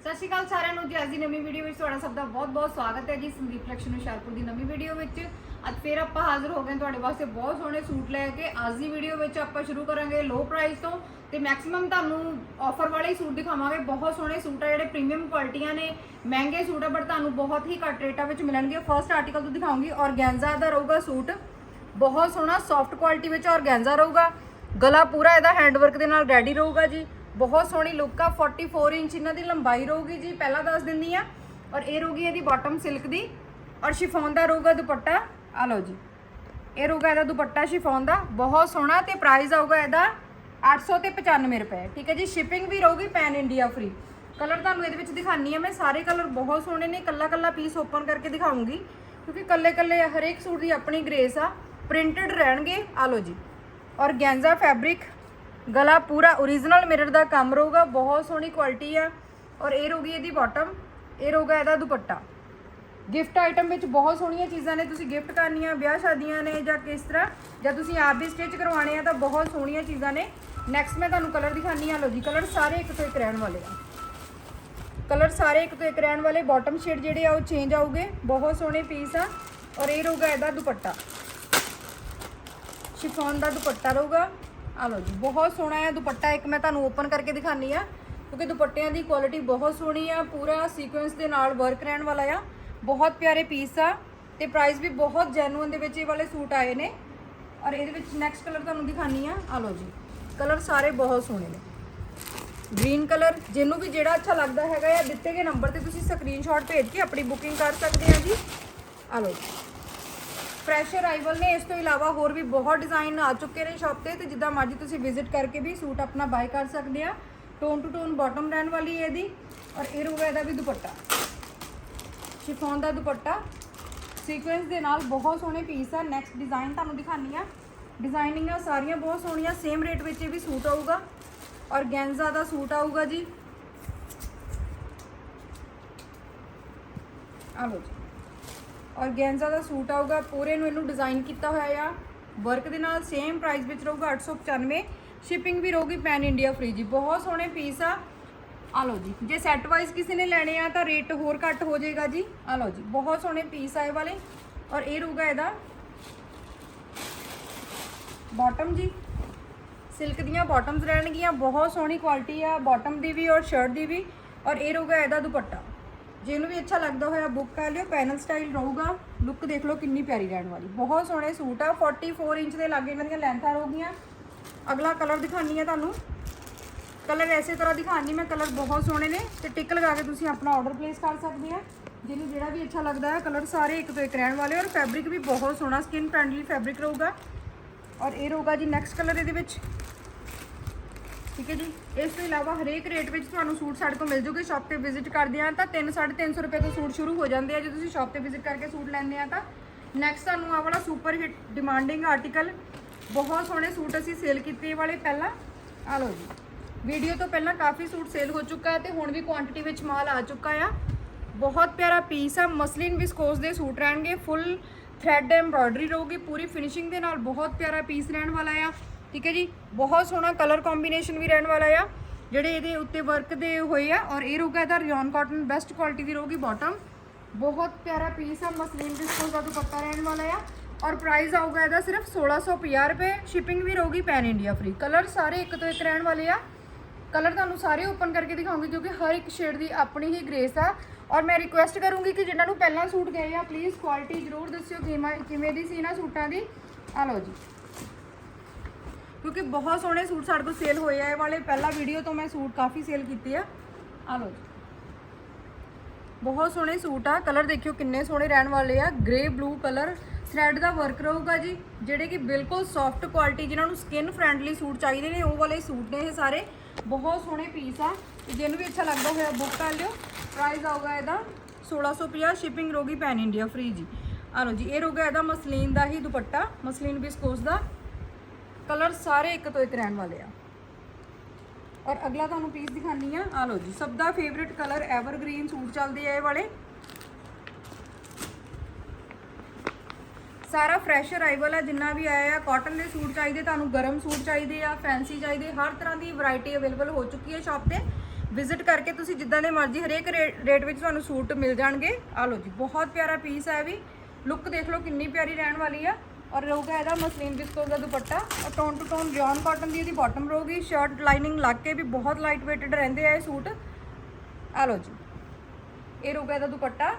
ਸਤਿ ਸ਼੍ਰੀ ਅਕਾਲ ਸਾਰਿਆਂ ਨੂੰ। ਜੀ, ਅੱਜ ਦੀ ਨਵੀਂ ਵੀਡੀਓ ਵਿੱਚ ਤੁਹਾਡਾ ਸਭ ਦਾ ਬਹੁਤ-ਬਹੁਤ ਸਵਾਗਤ ਹੈ ਜੀ ਸੰਦੀਪ ਕਲੈਕਸ਼ਨ ਹੁਸ਼ਿਆਰਪੁਰ ਦੀ ਨਵੀਂ ਵੀਡੀਓ ਵਿੱਚ। ਅੱਜ ਫੇਰ ਆਪਾਂ ਹਾਜ਼ਰ ਹੋ ਗਏ ਤੁਹਾਡੇ ਵਾਸਤੇ ਬਹੁਤ ਸੋਹਣੇ ਸੂਟ ਲੈ ਕੇ। ਅੱਜ ਦੀ ਵੀਡੀਓ ਵਿੱਚ ਆਪਾਂ ਸ਼ੁਰੂ ਕਰਾਂਗੇ ਲੋ ਪ੍ਰਾਈਸ ਤੋਂ ਤੇ ਮੈਕਸਿਮਮ ਤੁਹਾਨੂੰ ਆਫਰ ਵਾਲੇ ਹੀ ਸੂਟ ਦਿਖਾਵਾਂਗੇ। ਬਹੁਤ ਸੋਹਣੇ ਸੂਟ ਆ, ਜਿਹੜੇ ਪ੍ਰੀਮੀਅਮ ਕੁਆਲਿਟੀਆਂ ਨੇ। ਮਹਿੰਗੇ ਸੂਟ ਆ ਬਟ ਤੁਹਾਨੂੰ ਬਹੁਤ ਹੀ ਘੱਟ ਰੇਟਾਂ ਵਿੱਚ ਮਿਲਣਗੇ। ਫਰਸਟ ਆਰਟੀਕਲ ਤੋਂ ਦਿਖਾਉਂਗੀ, ਔਰਗੈਂਜ਼ਾ ਦਾ ਰਹੂਗਾ ਸੂਟ। ਬਹੁਤ ਸੋਹਣਾ ਸੌਫਟ ਕੁਆਲਿਟੀ ਵਿੱਚ ਔਰਗੈਂਜ਼ਾ ਰਹੂਗਾ। ਗਲਾ ਪੂਰਾ ਇਹਦਾ ਹੈਂਡਵਰਕ ਦੇ ਨਾਲ ਰੈਡੀ ਰਹੂਗਾ ਜੀ। ਬਹੁਤ ਸੋਹਣੀ ਲੁੱਕ ਆ 44 ਇੰਚ ਇਹਨਾਂ ਦੀ ਲੰਬਾਈ ਰਹੂਗੀ ਜੀ, ਪਹਿਲਾਂ ਦੱਸ ਦਿੰਦੀ ਆ। ਔਰ ਇਹ ਰਹੂਗੀ ਇਹਦੀ ਬਾਟਮ ਸਿਲਕ ਦੀ। ਔਰ ਸ਼ਿਫੋਨ ਦਾ ਰਹੂਗਾ ਦੁਪੱਟਾ। ਆ ਲਓ ਜੀ। ਇਹ ਰਹੂਗਾ ਇਹਦਾ ਦੁਪੱਟਾ ਸ਼ਿਫੋਨ ਦਾ। ਬਹੁਤ ਸੋਹਣਾ ਤੇ ਪ੍ਰਾਈਸ ਆਊਗਾ ਇਹਦਾ 800 ਤੇ 95 ਰੁਪਏ। ਠੀਕ ਹੈ ਜੀ ਸ਼ਿਪਿੰਗ ਵੀ ਰਹੂਗੀ ਪੈਨ ਇੰਡੀਆ ਫ੍ਰੀ ਕਲਰ ਤੁਹਾਨੂੰ ਇਹਦੇ ਵਿੱਚ ਦਿਖਾਣੀ ਆ ਮੈਂ। ਸਾਰੇ ਕਲਰ ਬਹੁਤ ਸੋਹਣੇ ਨੇ। ਕੱਲਾ ਕੱਲਾ ਪੀਸ ਓਪਨ ਕਰਕੇ ਦਿਖਾਉਂਗੀ। ਕਿਉਂਕਿ ਕੱਲੇ ਕੱਲੇ ਹਰੇਕ ਸੂਟ ਦੀ ਆਪਣੀ ਗ੍ਰੇਸ ਆ। ਪ੍ਰਿੰਟਡ ਰਹਿਣਗੇ। ਆ ਲਓ ਜੀ। ਔਰ ਗੈਂਜ਼ਾ ਫੈਬਰਿਕ ਗਲਾ ਪੂਰਾ origignal ਮਿਰਰ ਦਾ ਕੰਮ ਰਹੂਗਾ, ਬਹੁਤ ਸੋਹਣੀ ਕੁਆਲਿਟੀ ਆ। ਔਰ ਇਹ ਰਹੂਗੀ ਇਹਦੀ ਬਾਟਮ ਇਹ ਰਹੂਗਾ ਇਹਦਾ ਦੁਪੱਟਾ। ਗਿਫਟ ਆਈਟਮ ਵਿੱਚ ਬਹੁਤ ਸੋਹਣੀਆਂ ਚੀਜ਼ਾਂ ਨੇ, ਤੁਸੀਂ ਗਿਫਟ ਕਰਨੀਆਂ, ਵਿਆਹ ਸ਼ਾਦੀਆਂ ਨੇ ਜਾਂ ਕਿਸ ਤਰ੍ਹਾਂ, ਜਾਂ ਤੁਸੀਂ ਆਪ ਵੀ ਸਟਿਚ ਕਰਵਾਉਣੇ ਆ ਤਾਂ ਬਹੁਤ ਸੋਹਣੀਆਂ ਚੀਜ਼ਾਂ ਨੇ। ਨੈਕਸਟ ਮੈਂ ਤੁਹਾਨੂੰ ਕਲਰ ਦਿਖਾਣੀ ਆ ਲਓ ਜੀ ਕਲਰ ਸਾਰੇ ਇੱਕ ਤੋਂ ਇੱਕ ਰਹਿਣ ਵਾਲੇ ਆ। ਕਲਰ ਸਾਰੇ ਇੱਕ ਤੋਂ ਇੱਕ ਰਹਿਣ ਵਾਲੇ ਬਾਟਮ ਸ਼ੇਡ ਜਿਹੜੇ ਆ ਉਹ ਚੇਂਜ ਆਉਗੇ ਬਹੁਤ ਸੋਹਣੇ ਪੀਸ ਆ। ਔਰ ਇਹ ਰਹੂਗਾ ਇਹਦਾ ਦੁਪੱਟਾ। ਸ਼ਿਫੋਨ ਦਾ ਦੁਪੱਟਾ ਰਹੂਗਾ। ਆ ਲਓ ਜੀ, ਬਹੁਤ ਸੋਹਣਾ ਹੈ ਦੁਪੱਟਾ, ਇੱਕ ਮੈਂ ਤੁਹਾਨੂੰ ਓਪਨ ਕਰਕੇ ਦਿਖਾਨੀ ਆ, ਕਿਉਂਕਿ ਦੁਪੱਟਿਆਂ ਦੀ ਕੁਆਲਿਟੀ ਬਹੁਤ ਸੋਹਣੀ ਆ, ਪੂਰਾ ਸੀਕੁਐਂਸ ਦੇ ਨਾਲ ਵਰਕ ਰਹਿਣ ਵਾਲਾ ਆ, ਬਹੁਤ ਪਿਆਰੇ ਪੀਸ ਆ, ਤੇ ਪ੍ਰਾਈਸ ਵੀ ਬਹੁਤ ਜੈਨੂਇਨ ਦੇ ਵਿੱਚ ਇਹ ਵਾਲੇ ਸੂਟ ਆਏ ਨੇ, ਔਰ ਇਹਦੇ ਵਿੱਚ ਨੈਕਸਟ ਕਲਰ ਤੁਹਾਨੂੰ ਦਿਖਾਨੀ ਆ ਆ ਲਓ ਜੀ ਕਲਰ ਸਾਰੇ ਬਹੁਤ ਸੋਹਣੇ ਨੇ। ਗ੍ਰੀਨ ਕਲਰ ਜਿਹਨੂੰ ਵੀ ਜਿਹੜਾ ਅੱਛਾ ਲੱਗਦਾ ਹੈਗਾ ਆ, ਦਿੱਤੇ ਗਏ ਨੰਬਰ ਤੇ ਤੁਸੀਂ ਸਕਰੀਨਸ਼ਾਟ ਭੇਜ ਕੇ ਆਪਣੀ ਬੁਕਿੰਗ ਕਰ ਸਕਦੇ ਆ ਜੀ ਆ ਲਓ ਜੀ। ਫਰੈਸ਼ ਅਰਾਈਵਲ ਨੇ। ਇਸ ਤੋਂ ਇਲਾਵਾ ਹੋਰ ਵੀ ਬਹੁਤ ਡਿਜ਼ਾਈਨ ਆ ਚੁੱਕੇ ਨੇ ਸ਼ਾਪ ਤੇ ਤੇ ਜਿੱਦਾਂ ਮਰਜ਼ੀ ਤੁਸੀਂ ਵਿਜ਼ਿਟ ਕਰਕੇ ਵੀ ਸੂਟ ਆਪਣਾ ਬਾਈ ਕਰ ਸਕਦੇ ਆ। ਟੋਨ ਟੂ ਟੋਨ ਬਾਟਮ ਰਹਿਣ ਵਾਲੀ ਹੈ ਇਹਦੀ। ਔਰ ਇਹ ਰਹੂਗਾ ਇਹਦਾ ਵੀ ਦੁਪੱਟਾ। ਸ਼ਿਫੋਨ ਦਾ ਦੁਪੱਟਾ। ਸੀਕੁਐਂਸ ਦੇ ਨਾਲ ਬਹੁਤ ਸੋਹਣੇ ਪੀਸ ਆ। ਨੈਕਸਟ ਡਿਜ਼ਾਈਨ ਤੁਹਾਨੂੰ ਦਿਖਾਨੀ ਆ। ਡਿਜ਼ਾਈਨਿੰਗਾਂ ਸਾਰੀਆਂ ਬਹੁਤ ਸੋਹਣੀਆਂ। ਸੇਮ ਰੇਟ ਵਿੱਚ ਇਹ ਵੀ ਸੂਟ ਆਊਗਾ। ਔਰ ਗੈਂਜ਼ਾ ਦਾ ਸੂਟ ਆਊਗਾ ਜੀ। ਆ ਲਓ ਜੀ। ਔਰਗੈਂਜ਼ਾ ਦਾ ਸੂਟ ਆਊਗਾ, ਪੂਰੇ ਨੂੰ ਇਹਨੂੰ ਡਿਜ਼ਾਈਨ ਕੀਤਾ ਹੋਇਆ ਆ। ਵਰਕ ਦੇ ਨਾਲ ਸੇਮ ਪ੍ਰਾਈਸ ਵਿੱਚ ਰਹੂਗਾ 895 ਸ਼ਿਪਿੰਗ ਵੀ ਰਹੂਗੀ ਪੈਨ ਇੰਡੀਆ ਫ੍ਰੀ ਜੀ। ਬਹੁਤ ਸੋਹਣੇ ਪੀਸ ਆ। ਆ ਲਓ ਜੀ। ਜੇ ਸੈੱਟ ਵਾਈਜ਼ ਕਿਸੇ ਨੇ ਲੈਣੇ ਆ ਤਾਂ ਰੇਟ ਹੋਰ ਘੱਟ ਹੋ ਜਾਏਗਾ ਜੀ। ਆ ਲਓ ਜੀ। ਬਹੁਤ ਸੋਹਣੇ ਪੀਸ ਆਏ ਵਾਲੇ। ਔਰ ਇਹ ਰਹੂਗਾ ਇਹਦਾ। ਬਾਟਮ ਜੀ। ਸਿਲਕ ਦੀਆਂ ਬਾਟਮਸ ਰਹਿਣਗੀਆਂ। ਬਹੁਤ ਸੋਹਣੀ ਕੁਆਲਿਟੀ ਆ। ਬਾਟਮ ਦੀ ਵੀ ਔਰ ਸ਼ਰਟ ਦੀ ਵੀ। ਔਰ ਇਹ ਰਹੂਗਾ ਇਹਦਾ ਦੁਪੱਟਾ। ਜਿਹਨੂੰ ਵੀ ਅੱਛਾ ਲੱਗਦਾ ਹੋਇਆ ਬੁੱਕ ਕਰ ਲਿਓ, ਪੈਨਲ ਸਟਾਈਲ ਰਹੂਗਾ। ਲੁੱਕ ਦੇਖ ਲਓ ਕਿੰਨੀ ਪਿਆਰੀ ਰਹਿਣ ਵਾਲੀ। ਬਹੁਤ ਸੋਹਣੇ ਸੂਟ ਆ 44 ਇੰਚ ਦੇ ਲਾਗੇ ਇਹਨਾਂ ਦੀਆਂ ਲੈਂਥਾਂ ਰਹੂਗੀਆਂ ਅਗਲਾ ਕਲਰ ਦਿਖਾਣੀ ਹੈ ਤੁਹਾਨੂੰ। ਕਲਰ ਐਸੇ ਤਰ੍ਹਾਂ ਦਿਖਾਣੀ ਮੈਂ ਕਲਰ ਬਹੁਤ ਸੋਹਣੇ ਨੇ ਤੇ ਟਿਕ ਲਗਾ ਕੇ ਤੁਸੀਂ ਆਪਣਾ ਆਰਡਰ ਪਲੇਸ ਕਰ ਸਕਦੇ ਆ। ਜਿਹਨੂੰ ਜਿਹੜਾ ਵੀ ਅੱਛਾ ਲੱਗਦਾ ਹੈ ਕਲਰ ਸਾਰੇ ਇੱਕ ਤੋਂ ਇੱਕ ਰਹਿਣ ਵਾਲੇ ਔਰ ਫੈਬਰਿਕ ਵੀ ਬਹੁਤ ਸੋਹਣਾ ਸਕਿਨ ਫ੍ਰੈਂਡਲੀ ਫੈਬਰਿਕ ਰਹੂਗਾ। ਔਰ ਇਹ ਰਹੂਗਾ ਜੀ ਨੈਕਸਟ ਕਲਰ ਇਹਦੇ ਵਿੱਚ। ਠੀਕ ਹੈ ਜੀ? ਇਸ ਤੋਂ ਇਲਾਵਾ ਹਰੇਕ ਰੇਟ ਵਿੱਚ ਤੁਹਾਨੂੰ ਸੂਟ ਸਾਡੇ ਕੋਲ ਮਿਲ ਜੂਗੇ। ਸ਼ਾਪ ਤੇ ਵਿਜ਼ਿਟ ਕਰਦੇ ਆ ਤਾਂ 3 350 ਰੁਪਏ ਤੋਂ ਸੂਟ ਸ਼ੁਰੂ ਹੋ ਜਾਂਦੇ ਆ। ਜੇ ਤੁਸੀਂ ਸ਼ਾਪ ਤੇ ਵਿਜ਼ਿਟ ਕਰਕੇ ਸੂਟ ਲੈਂਦੇ ਆ ਤਾਂ ਨੈਕਸਟ ਤੁਹਾਨੂੰ ਆ ਵਾਲਾ ਸੁਪਰ ਹਿੱਟ ਡਿਮਾਂਡਿੰਗ ਆਰਟੀਕਲ ਬਹੁਤ ਸੋਹਣੇ ਸੂਟ ਅਸੀਂ ਸੇਲ ਕੀਤੇ ਵਾਲੇ ਪਹਿਲਾਂ। ਆ ਲਓ ਜੀ। ਵੀਡੀਓ ਤੋਂ ਪਹਿਲਾਂ ਕਾਫੀ ਸੂਟ ਸੇਲ ਹੋ ਚੁੱਕਾ ਹੈ ਤੇ ਹੁਣ ਵੀ ਕੁਆਂਟੀਟੀ ਵਿੱਚ ਮਾਲ ਆ ਚੁੱਕਾ ਆ। ਬਹੁਤ ਪਿਆਰਾ ਪੀਸ ਆ। ਮਸਲਿਨ ਵਿਸਕੋਸ ਦੇ ਸੂਟ ਰਹਿਣਗੇ। ਫੁੱਲ ਥ੍ਰੈਡ ਐਮਬ੍ਰੋਇਡਰੀ ਰਹੂਗੀ। ਪੂਰੀ ਫਿਨਿਸ਼ਿੰਗ ਦੇ ਨਾਲ ਬਹੁਤ ਪਿਆਰਾ ਪੀਸ ਰਹਿਣ ਵਾਲਾ ਆ। ਠੀਕ ਹੈ ਜੀ, ਬਹੁਤ ਸੋਹਣਾ ਕਲਰ ਕੰਬੀਨੇਸ਼ਨ ਵੀ ਰਹਿਣ ਵਾਲਾ ਆ, ਜਿਹੜੇ ਇਹਦੇ ਉੱਤੇ ਵਰਕ ਦੇ ਹੋਏ ਆ, ਔਰ ਇਹ ਰਹੂਗਾ ਇਹਦਾ ਰਿਓਨ ਕਾਟਨ ਬੈਸਟ ਕੁਆਲਿਟੀ ਦੀ ਰਹੂਗੀ ਬਾਟਮ ਬਹੁਤ ਪਿਆਰਾ ਪੀਸ ਆ, ਮਸਲਿਨ ਵਿਸਕੋਸ ਦਾ ਦੁਪੱਟਾ ਰਹਿਣ ਵਾਲਾ ਆ, ਔਰ ਪ੍ਰਾਈਸ ਆਊਗਾ ਇਹਦਾ ਸਿਰਫ 1650 ਰੁਪਏ ਸ਼ਿਪਿੰਗ ਵੀ ਰਹੂਗੀ ਪੈਨ ਇੰਡੀਆ ਫ੍ਰੀ ਕਲਰ ਸਾਰੇ ਇੱਕ ਤੋਂ ਇੱਕ ਰਹਿਣ ਵਾਲੇ ਆ। ਕਲਰ ਤੁਹਾਨੂੰ ਸਾਰੇ ਓਪਨ ਕਰਕੇ ਦਿਖਾਉਂਗੀ, ਕਿਉਂਕਿ ਹਰ ਇੱਕ ਸ਼ੇਡ ਦੀ ਆਪਣੀ ਹੀ ਗ੍ਰੇਸ ਆ। ਔਰ ਮੈਂ ਰਿਕੁਐਸਟ ਕਰੂੰਗੀ ਕਿ ਜਿਨ੍ਹਾਂ ਨੂੰ ਪਹਿਲਾਂ ਸੂਟ ਗਏ ਆ ਪਲੀਜ਼ ਕੁਆਲਿਟੀ ਜ਼ਰੂਰ ਦੱਸਿਓ, ਕਿਵੇਂ ਕਿਵੇਂ ਦੀ ਸੀ ਇਹਨਾਂ ਸੂਟਾਂ ਦੀ। ਆ ਲਓ ਜੀ। ਕਿਉਂਕਿ ਬਹੁਤ ਸੋਹਣੇ ਸੂਟ ਸਾਡੇ ਕੋਲ ਸੇਲ ਹੋਏ ਆ। ਇਹ ਵਾਲੇ ਪਹਿਲਾ ਵੀਡੀਓ ਤੋਂ ਮੈਂ ਸੂਟ ਕਾਫੀ ਸੇਲ ਕੀਤੇ ਆ। ਆ ਲਓ ਜੀ। ਬਹੁਤ ਸੋਹਣੇ ਸੂਟ ਆ। ਕਲਰ ਦੇਖਿਓ ਕਿੰਨੇ ਸੋਹਣੇ ਰਹਿਣ ਵਾਲੇ ਆ। ਗ੍ਰੇ ਬਲੂ ਕਲਰ ਥ੍ਰੈਡ ਦਾ ਵਰਕ ਰਹੂਗਾ ਜੀ। ਜਿਹੜੇ ਕਿ ਬਿਲਕੁਲ ਸੌਫਟ ਕੁਆਲਿਟੀ ਜਿਨ੍ਹਾਂ ਨੂੰ ਸਕਿਨ ਫ੍ਰੈਂਡਲੀ ਸੂਟ ਚਾਹੀਦੇ ਨੇ, ਉਹ ਵਾਲੇ ਸੂਟ ਨੇ ਇਹ ਸਾਰੇ। ਬਹੁਤ ਸੋਹਣੇ ਪੀਸ ਆ। ਜਿਹਨੂੰ ਵੀ ਅੱਛਾ ਲੱਗਦਾ ਹੋਇਆ ਬੁੱਕ ਕਰ ਲਿਓ। ਪ੍ਰਾਈਸ ਆਊਗਾ ਇਹਦਾ 1650 ਸ਼ਿਪਿੰਗ ਰੋਗੀ ਪੈਨ ਇੰਡੀਆ ਫ੍ਰੀ ਜੀ। ਆ ਲਓ ਜੀ। ਇਹ ਰਹੂਗਾ ਇਹਦਾ ਮਸਲੀਨ ਦਾ ਹੀ ਦੁਪੱਟਾ, ਮਸਲੀਨ ਬਿਸਕੋਸ ਦਾ। ਕਲਰ ਸਾਰੇ ਇੱਕ ਤੋਂ ਇੱਕ ਰਹਿਣ ਵਾਲੇ ਆ। ਔਰ ਅਗਲਾ ਤੁਹਾਨੂੰ ਪੀਸ ਦਿਖਾਨੀ ਆ। ਆ ਲਓ ਜੀ, ਸਭ ਦਾ ਫੇਵਰਿਟ ਕਲਰ ਐਵਰਗ੍ਰੀਨ ਸੂਟ ਚੱਲਦੇ ਆ ਇਹ ਵਾਲੇ। ਸਾਰਾ ਫਰੈਸ਼ ਅਰਾਈਵਲ ਆ, ਜਿੰਨਾ ਵੀ ਆਇਆ ਆ ਕਾਟਨ ਦੇ ਸੂਟ ਚਾਹੀਦੇ, ਤੁਹਾਨੂੰ ਗਰਮ ਸੂਟ ਚਾਹੀਦੇ ਆ ਫੈਂਸੀ ਚਾਹੀਦੇ, ਹਰ ਤਰ੍ਹਾਂ ਦੀ ਵੈਰਾਈਟੀ ਅਵੇਲੇਬਲ ਹੋ ਚੁੱਕੀ ਹੈ ਸ਼ਾਪ ਤੇ। ਵਿਜ਼ਿਟ ਕਰਕੇ ਤੁਸੀਂ ਜਿੱਦਾਂ ਦੇ ਮਰਜ਼ੀ ਹਰੇਕ ਰੇਟ ਵਿੱਚ ਤੁਹਾਨੂੰ ਸੂਟ ਮਿਲ ਜਾਣਗੇ। ਆ ਲਓ ਜੀ, ਬਹੁਤ ਪਿਆਰਾ ਪੀਸ ਹੈ ਇਹ ਵੀ। ਲੁੱਕ ਦੇਖ ਲਓ ਕਿੰਨੀ ਪਿਆਰੀ ਰਹਿਣ ਵਾਲੀ ਆ। ਔਰ ਰਹੂਗਾ ਇਹਦਾ ਮਸਲੀਨ ਵਿਸਕੋਸ ਦਾ ਦੁਪੱਟਾ। ਔਰ tone to tone rayon cotton ਦੀ ਇਹਦੀ ਬਾਟਮ ਰਹੂਗੀ। ਸ਼ਰਟ ਲਾਈਨਿੰਗ ਲੱਗ ਕੇ ਵੀ ਬਹੁਤ ਲਾਈਟ weighted ਰਹਿੰਦੇ ਆ ਇਹ ਸੂਟ। ਆ ਲਓ ਜੀ। ਇਹ ਰਹੂਗਾ ਇਹਦਾ ਦੁਪੱਟਾ।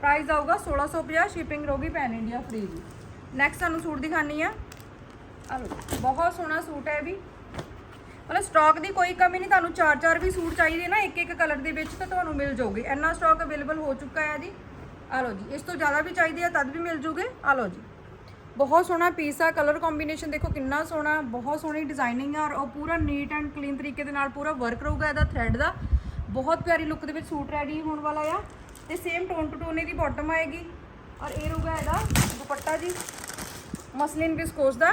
ਪ੍ਰਾਈਸ ਆਊਗਾ 1650 ਸ਼ਿਪਿੰਗ ਰਹੂਗੀ ਪੈਨ ਇੰਡੀਆ ਫ੍ਰੀ ਜੀ ਨੈਕਸਟ ਤੁਹਾਨੂੰ ਸੂਟ ਦਿਖਾਣੀ ਆ। ਆ ਲਓ ਬਹੁਤ ਸੋਹਣਾ ਸੂਟ ਹੈ ਇਹ ਵੀ। ਮਤਲਬ ਸਟਾਕ ਦੀ ਕੋਈ ਕਮੀ ਨਹੀਂ, ਤੁਹਾਨੂੰ ਚਾਰ ਚਾਰ ਵੀ ਸੂਟ ਚਾਹੀਦੇ ਨਾ ਇੱਕ ਇੱਕ ਕਲਰ ਦੇ ਵਿੱਚ ਤਾਂ ਤੁਹਾਨੂੰ ਮਿਲ ਜਾਊਗੇ। ਇੰਨਾ ਸਟਾਕ ਅਵੇਲੇਬਲ ਹੋ ਚੁੱਕਾ ਹੈ ਜੀ ਆ ਲਓ ਜੀ। ਇਸ ਤੋਂ ਜ਼ਿਆਦਾ ਵੀ ਚਾਹੀਦੇ ਆ, ਤਦ ਵੀ ਮਿਲ ਜੂਗੇ। ਆ ਲਓ ਜੀ। ਬਹੁਤ ਸੋਹਣਾ ਪੀਸ ਆ ਕਲਰ ਕੰਬੀਨੇਸ਼ਨ ਦੇਖੋ ਕਿੰਨਾ ਸੋਹਣਾ, ਬਹੁਤ ਸੋਹਣੀ ਡਿਜ਼ਾਈਨਿੰਗ ਆ ਔਰ ਉਹ ਪੂਰਾ ਨੀਟ ਐਂਡ ਕਲੀਨ ਤਰੀਕੇ ਦੇ ਨਾਲ ਪੂਰਾ ਵਰਕ ਰਹੂਗਾ ਇਹਦਾ ਥ੍ਰੈਡ ਦਾ। ਬਹੁਤ ਪਿਆਰੀ ਲੁੱਕ ਦੇ ਵਿੱਚ ਸੂਟ ਰੈਡੀ ਹੋਣ ਵਾਲਾ ਆ ਤੇ ਸੇਮ ਟੋਨ ਟੂ ਟੋਨ ਇਹਦੀ ਬਾਟਮ ਆਏਗੀ ਔਰ ਇਹ ਰਹੂਗਾ ਇਹਦਾ ਦੁਪੱਟਾ ਜੀ ਮਸਲਿਨ ਵਿਸਕੋਸ ਦਾ।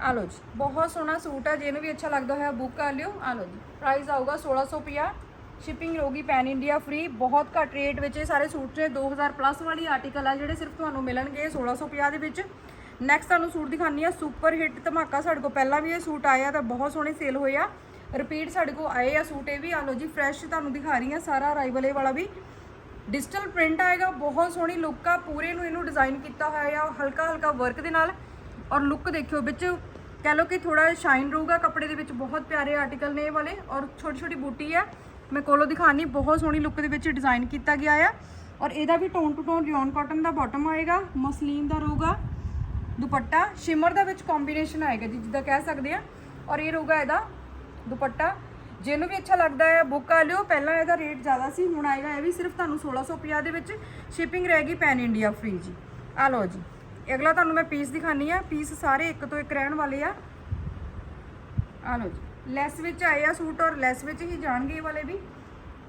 ਆ ਲਓ ਜੀ, ਬਹੁਤ ਸੋਹਣਾ ਸੂਟ ਆ ਜਿਹਨੂੰ ਵੀ ਅੱਛਾ ਲੱਗਦਾ ਹੋਇਆ ਬੁੱਕ ਕਰ ਲਿਓ। ਆ ਲਓ ਜੀ ਪ੍ਰਾਈਸ ਆਊਗਾ 1650 ਸ਼ਿਪਿੰਗ ਰਹੂਗੀ ਪੈਨ ਇੰਡੀਆ ਫ੍ਰੀ ਬਹੁਤ ਘੱਟ ਰੇਟ ਵਿੱਚ ਇਹ ਸਾਰੇ ਸੂਟ ਨੇ 2000 ਪਲੱਸ ਵਾਲੀ ਆਰਟੀਕਲ ਆ, ਜਿਹੜੇ ਸਿਰਫ ਤੁਹਾਨੂੰ ਮਿਲਣਗੇ 1650 ਦੇ ਵਿੱਚ। ਨੈਕਸਟ ਤੁਹਾਨੂੰ ਸੂਟ ਦਿਖਾਨੀ ਆ ਸੁਪਰ ਹਿੱਟ ਧਮਾਕਾ ਸਾਡੇ ਕੋਲ, ਪਹਿਲਾਂ ਵੀ ਇਹ ਸੂਟ ਆਇਆ, ਤਾਂ ਬਹੁਤ ਸੋਹਣੇ ਸੇਲ ਹੋਏ ਆ। ਰਿਪੀਟ ਸਾਡੇ ਕੋਲ ਆਏ ਆ ਸੂਟ ਇਹ ਵੀ ਆ ਲਓ ਜੀ ਫਰੈਸ਼ ਤੁਹਾਨੂੰ ਦਿਖਾ ਰਹੀ ਆ ਸਾਰਾ ਅਰਾਈਵਲ ਇਹ ਵਾਲਾ ਵੀ। ਡਿਜੀਟਲ ਪ੍ਰਿੰਟ ਆਏਗਾ, ਬਹੁਤ ਸੋਹਣੀ ਲੁੱਕ ਆ, ਪੂਰੇ ਨੂੰ ਇਹਨੂੰ ਡਿਜ਼ਾਈਨ ਕੀਤਾ ਹੋਇਆ ਆ ਹਲਕਾ ਹਲਕਾ ਵਰਕ ਦੇ ਨਾਲ। ਔਰ ਲੁੱਕ ਦੇਖਿਓ, ਵਿੱਚ ਕਹਿ ਲਓ ਕਿ ਥੋੜਾ ਸ਼ਾਈਨ ਰਹੂਗਾ, ਕੱਪੜੇ ਦੇ ਵਿੱਚ ਬਹੁਤ ਪਿਆਰੇ ਆਰਟੀਕਲ ਨੇ ਇਹ ਵਾਲੇ, ਔਰ ਛੋਟੀ ਛੋਟੀ ਬੂਟੀ ਆ। ਮੈਂ ਕੋਲੋਂ ਦਿਖਾਣੀ ਬਹੁਤ ਸੋਹਣੀ ਲੁੱਕ ਦੇ ਵਿੱਚ ਡਿਜ਼ਾਈਨ ਕੀਤਾ ਗਿਆ ਆ। ਔਰ ਇਹਦਾ ਵੀ tone to tone rayon cotton the bottom ਆਏਗਾ, ਮਸਲੀਨ ਦਾ ਰਹੂਗਾ, ਦੁਪੱਟਾ ਸ਼ਿਮਰ ਦਾ ਵਿੱਚ ਕੰਬੀਨੇਸ਼ਨ ਆਏਗਾ ਜੀ, ਜਿੱਦਾਂ ਕਹਿ ਸਕਦੇ ਆ। ਔਰ ਇਹ ਰਹੂਗਾ ਇਹਦਾ ਦੁਪੱਟਾ। ਜਿਹਨੂੰ ਵੀ ਅੱਛਾ ਲੱਗਦਾ ਹੈ ਬੁੱਕ ਕਰ ਲਿਓ। ਪਹਿਲਾਂ ਇਹਦਾ ਰੇਟ ਜ਼ਿਆਦਾ ਸੀ, ਹੁਣ ਆਏਗਾ ਇਹ ਵੀ ਸਿਰਫ ਤੁਹਾਨੂੰ 1650 ਦੇ ਵਿੱਚ ਸ਼ਿਪਿੰਗ ਰਹੇਗੀ ਪੈਨ ਇੰਡੀਆ ਫ੍ਰੀ ਜੀ। ਆ ਲਓ ਜੀ। ਅਗਲਾ ਤੁਹਾਨੂੰ ਮੈਂ ਪੀਸ ਦਿਖਾਨੀ ਆ। ਪੀਸ ਸਾਰੇ ਇੱਕ ਤੋਂ ਇੱਕ ਰਹਿਣ ਵਾਲੇ ਆ। ਆ ਲਓ ਜੀ। ਲੈਸ ਵਿੱਚ ਆਏ ਆ ਸੂਟ ਔਰ ਲੈਸ ਵਿੱਚ ਹੀ ਜਾਣਗੇ ਇਹ ਵਾਲੇ ਵੀ।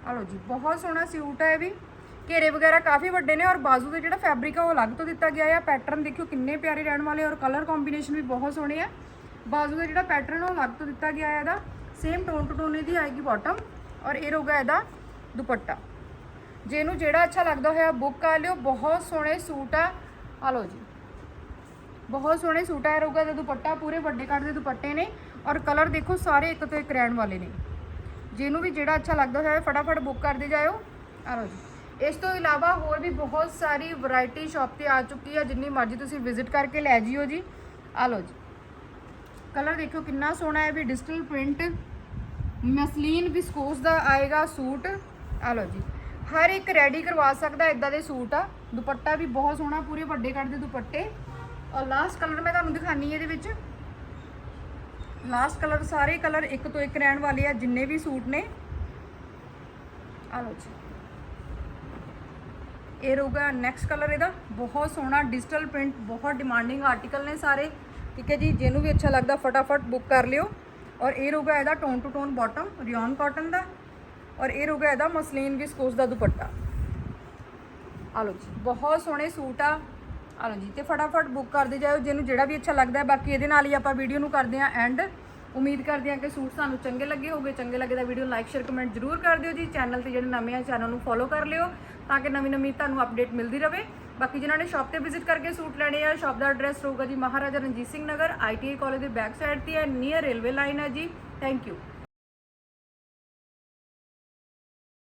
ਆ ਲਓ ਜੀ, ਬਹੁਤ ਸੋਹਣਾ ਸੂਟ ਹੈ ਇਹ ਵੀ। ਘੇਰੇ ਵਗੈਰਾ ਕਾਫੀ ਵੱਡੇ ਨੇ ਔਰ ਬਾਜ਼ੂ ਦੇ ਜਿਹੜਾ ਫੈਬਰਿਕ ਆ ਉਹ ਅਲੱਗ ਤੋਂ ਦਿੱਤਾ ਗਿਆ ਆ। ਪੈਟਰਨ ਦੇਖਿਓ ਕਿੰਨੇ ਪਿਆਰੇ ਰਹਿਣ ਵਾਲੇ ਔਰ ਕਲਰ ਕੰਬੀਨੇਸ਼ਨ ਵੀ ਬਹੁਤ ਸੋਹਣੇ ਆ। ਬਾਜ਼ੂ ਦਾ ਜਿਹੜਾ ਪੈਟਰਨ ਉਹ ਅਲੱਗ ਤੋਂ ਦਿੱਤਾ ਗਿਆ ਹੈ ਇਹਦਾ। ਸੇਮ ਟੋਨ ਟੂ ਟੋਨ ਇਹਦੀ ਆਏਗੀ ਬਾਟਮ ਔਰ ਇਹ ਰਹੂਗਾ ਇਹਦਾ ਦੁਪੱਟਾ। ਜਿਹਨੂੰ ਜਿਹੜਾ ਅੱਛਾ ਲੱਗਦਾ ਹੋਇਆ ਬੁੱਕ ਕਰ ਲਿਓ, ਬਹੁਤ ਸੋਹਣੇ ਸੂਟ ਆ। ਆ ਲਓ ਜੀ। ਬਹੁਤ ਸੋਹਣੇ ਸੂਟ ਆ ਇਹ ਰਹੂਗਾ ਇਹਦਾ ਦੁਪੱਟਾ ਪੂਰੇ ਵੱਡੇ ਕੱਟ ਦੇ ਦੁਪੱਟੇ ਨੇ ਔਰ ਕਲਰ ਦੇਖੋ ਸਾਰੇ ਇੱਕ ਤੋਂ ਇੱਕ ਰਹਿਣ ਵਾਲੇ ਨੇ। ਜਿਹਨੂੰ ਵੀ ਜਿਹੜਾ ਅੱਛਾ ਲੱਗਦਾ ਹੋਇਆ ਫਟਾਫਟ ਬੁੱਕ ਕਰਦੇ ਜਾਇਓ। ਆ ਲਓ ਜੀ। ਇਸ ਤੋਂ ਇਲਾਵਾ ਹੋਰ ਵੀ ਬਹੁਤ ਸਾਰੀ ਵੈਰਾਈਟੀ ਸ਼ਾਪ ਤੇ ਆ ਚੁੱਕੀ ਆ, ਜਿੰਨੀ ਮਰਜ਼ੀ ਤੁਸੀਂ ਵਿਜ਼ਿਟ ਕਰਕੇ ਲੈ ਜਿਓ ਜੀ। ਆ ਲਓ ਜੀ। ਕਲਰ ਦੇਖੋ ਕਿੰਨਾ ਸੋਹਣਾ ਹੈ ਵੀ ਡਿਜੀਟਲ ਪ੍ਰਿੰਟ ਮਸਲੀਨ ਵਿਸਕੋਸ ਦਾ ਆਏਗਾ ਸੂਟ। ਆ ਲਓ ਜੀ। ਹਰ ਇੱਕ ਰੈਡੀ ਕਰਵਾ ਸਕਦਾ ਇਦਾਂ ਦੇ ਸੂਟ ਆ। ਦੁਪੱਟਾ ਵੀ ਬਹੁਤ ਸੋਹਣਾ, ਪੂਰੇ ਵੱਡੇ ਕੱਟ ਦੇ ਦੁਪੱਟੇ। ਔਰ ਲਾਸਟ ਕਲਰ ਮੈਂ ਤੁਹਾਨੂੰ ਦਿਖਾਨੀ ਇਹਦੇ ਵਿੱਚ। ਲਾਸਟ ਕਲਰ ਸਾਰੇ ਕਲਰ ਇੱਕ ਤੋਂ ਇੱਕ ਰਹਿਣ ਵਾਲੇ ਆ, ਜਿੰਨੇ ਵੀ ਸੂਟ ਨੇ। ਆ ਲਓ ਜੀ। ਇਹ ਰਹੂਗਾ ਨੈਕਸਟ ਕਲਰ ਇਹਦਾ। ਬਹੁਤ ਸੋਹਣਾ ਡਿਜੀਟਲ ਪ੍ਰਿੰਟ ਬਹੁਤ ਡਿਮਾਂਡਿੰਗ ਆਰਟੀਕਲ ਨੇ ਸਾਰੇ। ਠੀਕ ਹੈ ਜੀ, ਜਿਹਨੂੰ ਵੀ ਅੱਛਾ ਲੱਗਦਾ ਫਟਾਫਟ ਬੁੱਕ ਕਰ ਲਿਓ। ਔਰ ਇਹ ਰਹੂਗਾ ਇਹਦਾ tone to tone bottom rayon cotton ਦਾ। ਔਰ ਇਹ ਰਹੂਗਾ ਇਹਦਾ ਮਸਲੀਨ ਵਿਸਕੋਸ ਦਾ ਦੁਪੱਟਾ। ਆ ਲਓ ਜੀ, ਬਹੁਤ ਸੋਹਣੇ ਸੂਟ ਆ। ਆ ਲਓ ਜੀ, ਤੇ ਫਟਾਫਟ ਬੁੱਕ ਕਰਦੇ ਜਾਓ ਜਿਹਨੂੰ ਜਿਹੜਾ ਵੀ ਅੱਛਾ ਲੱਗਦਾ ਹੈ। ਬਾਕੀ ਇਹਦੇ ਨਾਲ ਹੀ ਆਪਾਂ ਵੀਡੀਓ ਨੂੰ ਕਰਦੇ ਹਾਂ ਐਂਡ ਉਮੀਦ ਕਰਦੇ ਹਾਂ ਕਿ ਸੂਟ ਸਾਨੂੰ ਚੰਗੇ ਲੱਗੇ ਹੋਗੇ ਚੰਗੇ ਲੱਗੇ ਤਾਂ ਵੀਡੀਓ ਲਾਈਕ ਸ਼ੇਅਰ ਕਮੈਂਟ ਜ਼ਰੂਰ ਕਰ ਦਿਓ ਜੀ। ਚੈਨਲ ਤੇ ਜਿਹੜੇ ਨਵੇਂ ਆ ਚੈਨਲ ਨੂੰ ਫੋਲੋ ਕਰ ਲਿਓ ਤਾਂ ਕਿ ਨਵੀਂ ਨਵੀਂ ਤੁਹਾਨੂੰ ਅਪਡੇਟ ਮਿਲਦੀ ਰਹੇ ਬਾਕੀ ਜਿਨ੍ਹਾਂ ਨੇ ਸ਼ਾਪ ਤੇ ਵਿਜ਼ਿਟ ਕਰਕੇ ਸੂਟ ਲੈਣੇ ਆ ਸ਼ਾਪ ਦਾ ਐਡਰੈਸ ਰਹੂਗਾ ਜੀ ਮਹਾਰਾਜਾ ਰਣਜੀਤ ਸਿੰਘ ਨਗਰ ਆਈਟੀਆਈ ਕਾਲਜ ਦੇ ਬੈਕ ਸਾਈਡ ਤੇ ਹੈ ਨੀਅਰ ਰੇਲਵੇ ਲਾਈਨ ਹੈ ਜੀ। Thank you